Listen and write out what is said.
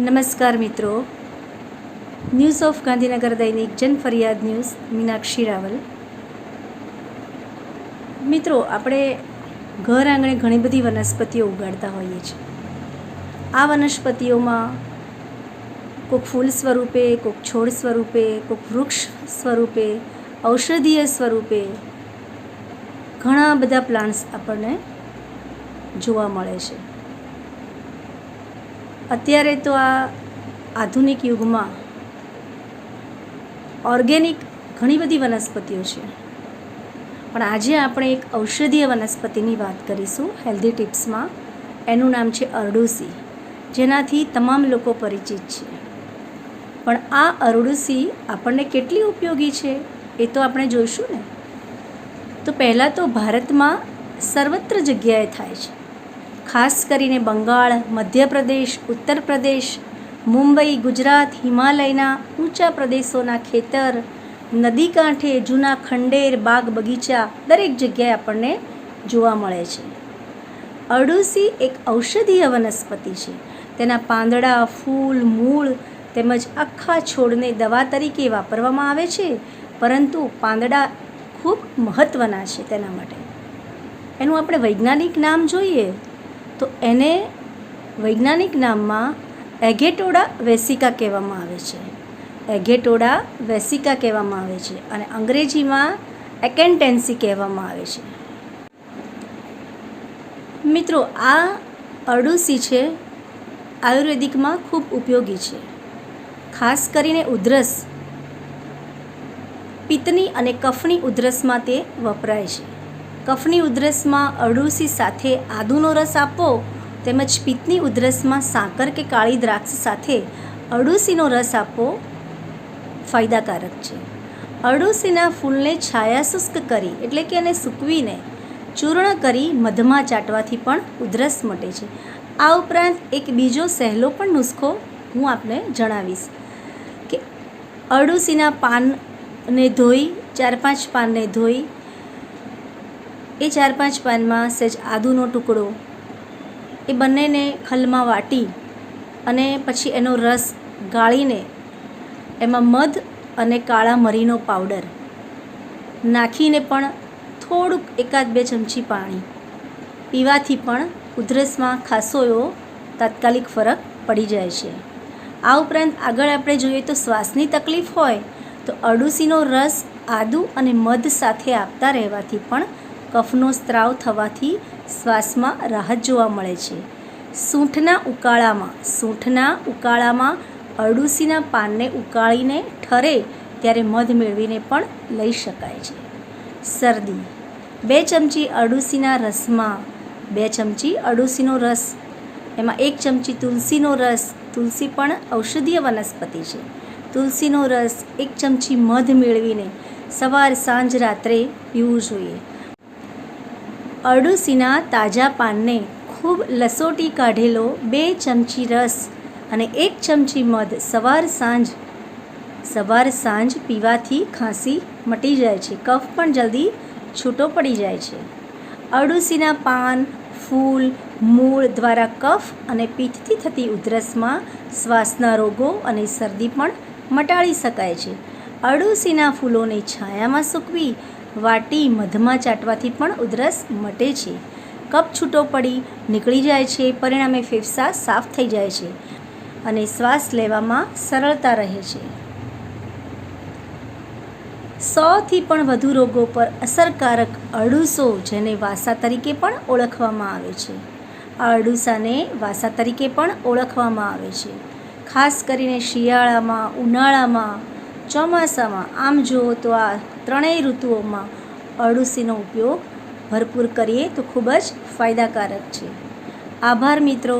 નમસ્કાર મિત્રો. News of Gandhinagar દૈનિક જન ફરિયાદ ન્યૂઝ, મીનાક્ષી રાવલ. મિત્રો, આપણે ઘર આંગણે ઘણી બધી વનસ્પતિઓ ઉગાડતા હોઈએ છીએ. આ વનસ્પતિઓમાં કોઈક ફૂલ સ્વરૂપે કોઈક છોડ સ્વરૂપે કોઈક વૃક્ષ સ્વરૂપે, ઔષધીય સ્વરૂપે ઘણા બધા પ્લાન્ટ્સ આપણને જોવા મળે છે. અત્યારે તો આ આધુનિક યુગમાં ઓર્ગેનિક ઘણી બધી વનસ્પતિઓ છે. પણ આજે આપણે એક ઔષધીય વનસ્પતિની વાત કરીશું હેલ્ધી ટિપ્સમાં. એનું નામ છે અરડુસી, જેનાથી તમામ લોકો પરિચિત છે. પણ આ અરડુસી આપણને કેટલી ઉપયોગી છે એ તો આપણે જોઈશું ને? તો પહેલાં તો ભારતમાં સર્વત્ર જગ્યાએ થાય છે. ખાસ કરીને બંગાળ, મધ્યપ્રદેશ ઉત્તર પ્રદેશ મુંબઈ, ગુજરાત, હિમાલયના ઊંચા પ્રદેશોના ખેતર, નદી કાંઠે, જૂના ખંડેર, બાગ બગીચા દરેક જગ્યાએ આપણને જોવા મળે છે. અરડુસી એક ઔષધીય વનસ્પતિ છે. તેના પાંદડા, ફૂલ, મૂળ તેમજ આખા છોડને દવા તરીકે વાપરવામાં આવે છે, પરંતુ પાંદડા ખૂબ મહત્ત્વના છે તેના માટે. એનું આપણે વૈજ્ઞાનિક નામ જોઈએ? તો એને વૈજ્ઞાનિક નામમાં એગેટોડા વેસિકા કહેવામાં આવે છે. એગેટોડા વેસિકા કહેવામાં આવે છે અને અંગ્રેજીમાં એકેન્ટેન્સી કહેવામાં આવે છે. મિત્રો, આ અરડુસી છે, આયુર્વેદિકમાં ખૂબ ઉપયોગી છે. ખાસ કરીને ઉધરસ, પિત્તની અને કફની ઉધરસમાં તે વપરાય છે. કફની ઉધરસમાં અડુસી સાથે આદુનો રસ આપવો તેમજ પિત્તની ઉધરસમાં સાકર કે કાળી દ્રાક્ષ સાથે અડુસીનો રસ આપવો ફાયદાકારક છે. અડુસીના ફૂલને છાયાશુષ્ક કરી એટલે કે એને સૂકવીને ચૂર્ણ કરી મધમાં ચાટવાથી પણ ઉધરસ મટે છે. આ ઉપરાંત એક બીજો સહેલો પણ નુસ્ખો હું આપને જણાવીશ કે અરડુસીના પાનને ધોઈ, ચાર પાંચ પાનને ધોઈ એ ચાર પાંચ પાનમાં સહેજ આદુનો ટુકડો, એ બંનેને ખલમાં વાટી અને પછી એનો રસ ગાળીને એમાં મધ અને કાળા મરીનો પાવડર નાખીને પણ થોડુંક એકાદ બે ચમચી પાણી. પીવાથી પણ ઉધરસમાં ખાસો એવો તાત્કાલિક ફરક પડી જાય છે. આ ઉપરાંત આગળ આપણે જોઈએ તો શ્વાસની તકલીફ હોય તો અડુસીનો રસ આદુ અને મધ સાથે આપતા રહેવાથી પણ કફનો સ્ત્રાવ થવાથી શ્વાસમાં રાહત જોવા મળે છે. સૂંઠના ઉકાળામાં સૂંઠના ઉકાળામાં અરડુસીના પાનને ઉકાળીને ઠરે ત્યારે મધ મેળવીને પણ લઈ શકાય છે. શરદી. બે ચમચી અરડુસીના રસમાં, બે ચમચી અરડુસીનો રસ. એમાં એક ચમચી તુલસીનો રસ. તુલસી પણ ઔષધીય વનસ્પતિ છે. તુલસીનો રસ, એક ચમચી મધ મેળવીને સવાર સાંજ રાત્રે પીવું જોઈએ. અરડુસીના તાજા પાનને ખૂબ લસોટી કાઢેલો બે ચમચી રસ અને એક ચમચી મધ સવાર સાંજ સવાર સાંજ પીવાથી ખાંસી મટી જાય છે. કફ પણ જલ્દી છૂટો પડી જાય છે. અરડુસીના પાન, ફૂલ, મૂળ દ્વારા કફ અને પિત્તથી થતી ઉધરસમાં શ્વાસના રોગો અને શરદી પણ મટાડી શકાય છે. અરડુસીના ફૂલોને છાયામાં સૂકવી વાટી મધમાં ચાટવાથી પણ ઉધરસ મટે છે. કફ છૂટો પડી નીકળી જાય છે, પરિણામે ફેફસા સાફ થઈ જાય છે અને શ્વાસ લેવામાં સરળતા રહે છે. સોથી પણ વધુ રોગો પર અસરકારક અડુસો જેને વાસા તરીકે પણ ઓળખવામાં આવે છે. આ અડુસાને વાસા તરીકે પણ ઓળખવામાં આવે છે. ખાસ કરીને શિયાળામાં, ઉનાળામાં ચોમાસામાં આમ જુઓ તો આ ત્રણેય ઋતુઓમાં અરડુસીનો ઉપયોગ ભરપૂર કરીએ તો ખૂબ જ ફાયદાકારક છે. આભાર મિત્રો.